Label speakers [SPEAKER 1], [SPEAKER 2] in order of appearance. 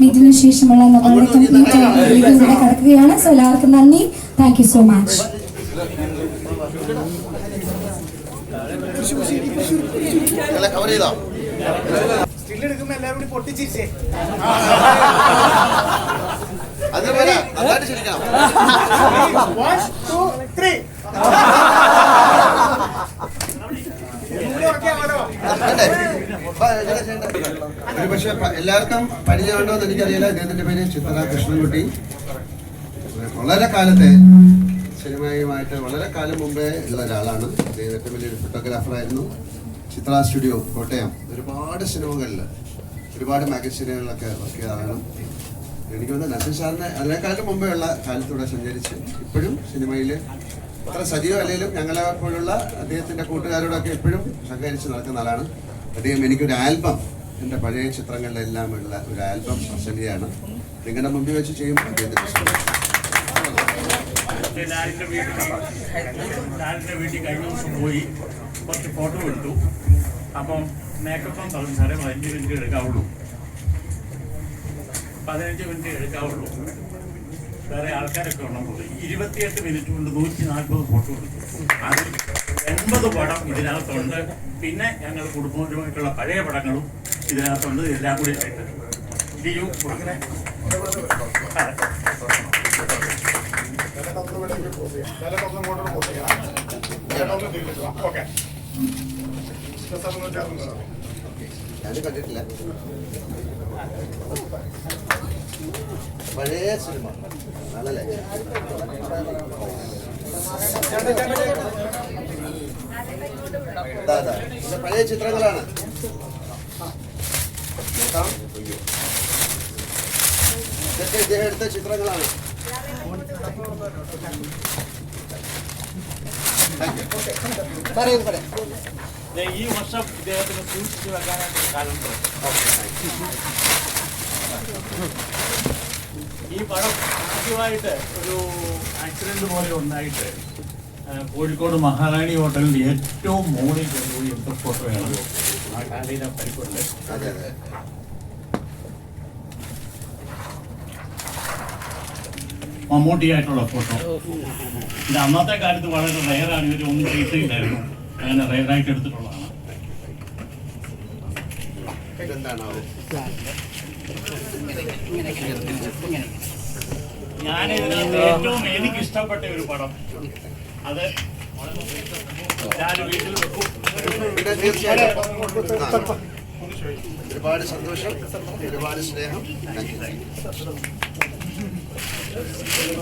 [SPEAKER 1] മീറ്റിന് ശേഷമുള്ള ഇവിടെ കിടക്കുകയാണ്. സോ എല്ലാവർക്കും നന്ദി. താങ്ക് യു സോ മച്ച്
[SPEAKER 2] അതുപോലെ ഒരു എല്ലാവർക്കും പരിചയമുണ്ടോ എന്ന് എനിക്കറിയില്ല. അദ്ദേഹത്തിന്റെ പേര് ചിത്ര കൃഷ്ണൻകുട്ടി. വളരെ കാലത്തെ സിനിമയുമായിട്ട് വളരെ കാലം മുമ്പേ ഉള്ള ഒരാളാണ്. അദ്ദേഹം ഏറ്റവും വലിയൊരു ഫോട്ടോഗ്രാഫറായിരുന്നു ചിത്ര സ്റ്റുഡിയോ കോട്ടയം. ഒരുപാട് സിനിമകളിൽ ഒരുപാട് മാഗസീനുകളിലൊക്കെ വർക്ക് ചെയ്ത ആളാണ്. എനിക്ക് തോന്നുന്നു നസീർ സാറിനെ അതിനേക്കാളും മുമ്പേ ഉള്ള കാലത്തൂടെ സഞ്ചരിച്ച് ഇപ്പോഴും സിനിമയിൽ അത്ര സജീവമല്ലെങ്കിലും ഞങ്ങളെ പോലുള്ള അദ്ദേഹത്തിന്റെ കൂട്ടുകാരോടൊക്കെ എപ്പോഴും സഹകരിച്ച് നടക്കുന്ന ആളാണ്. അദ്ദേഹം എനിക്കൊരു ആൽബം എന്റെ പഴയ ചിത്രങ്ങളിലെല്ലാം ഉള്ള ഒരു ആൽബം പ്രസന്റ് ചെയ്യാണ് നിങ്ങളുടെ മുമ്പിൽ വെച്ച് ചെയ്യുമ്പോൾ അദ്ദേഹത്തിന്.
[SPEAKER 3] ലാലിന്റെ വീട്ടിൽ കഴിഞ്ഞ ദിവസം പോയി. കുറച്ച് ഫോട്ടോ എടുത്തു. അപ്പം മേക്കപ്പം പറഞ്ഞു സാറേ. പതിനഞ്ച് മിനിറ്റ് എടുക്കാവുള്ളൂ. പതിനഞ്ച് മിനിറ്റ് എടുക്കാവുള്ളൂ. വേറെ ആൾക്കാരൊക്കെ ഉണ്ടെങ്കിൽ ഇരുപത്തിയെട്ട് മിനിറ്റ് കൊണ്ട് നൂറ്റി നാൽപ്പത് ഫോട്ടോ എടുത്തു. അതിൽ എൺപത് പടം ഇതിനകത്തുണ്ട്. പിന്നെ ഞങ്ങൾ കുടുംബപരമായിട്ടുള്ള പഴയ പടങ്ങളും ഇതിനകത്തുണ്ട് എല്ലാം കൂടി ആയിട്ട്. ലിയു
[SPEAKER 2] കണ്ടിട്ടില്ല. പഴയ സിനിമ. നല്ലല്ലേ പഴയ ചിത്രങ്ങളാണ്. നോക്കാം. ഇതൊക്കെ ഇദ്ദേഹം എടുത്ത ചിത്രങ്ങളാണ്. പറയൂ പറയാം.
[SPEAKER 3] ഈ വർഷം ഇദ്ദേഹത്തിന് സൂക്ഷിച്ചു വെക്കാനായിട്ട് കാലണ്ടർ ഈ പടം ആദ്യമായിട്ട് ഒരു ആക്സിഡന്റ് പോലെ ഉണ്ടായിട്ട് കോഴിക്കോട് മഹാറാണി ഹോട്ടലിൽ ഏറ്റവും മുകളിൽ കൊണ്ടുപോയി എടുത്ത ഫോട്ടോയാണ് പരിക്കുണ്ട്
[SPEAKER 2] അതെ അതെ.
[SPEAKER 3] മമ്മൂട്ടിയായിട്ടുള്ള ഫോട്ടോ. ഇത് അന്നത്തെ കാലത്ത് വളരെ റയറാണ് ഇവർ ഒന്നും ചെയ്തില്ലായിരുന്നു അങ്ങനെ റയറായിട്ട് എടുത്തിട്ടുള്ളതാണ്. ഞാൻ ഇതിനകത്ത് ഏറ്റവും എനിക്ക് ഇഷ്ടപ്പെട്ട ഒരു പടം. അത് ഞാൻ വീട്ടിൽ വെക്കും.
[SPEAKER 2] തീർച്ചയായിട്ടും ഒരുപാട് സന്തോഷം ഒരുപാട് സ്നേഹം.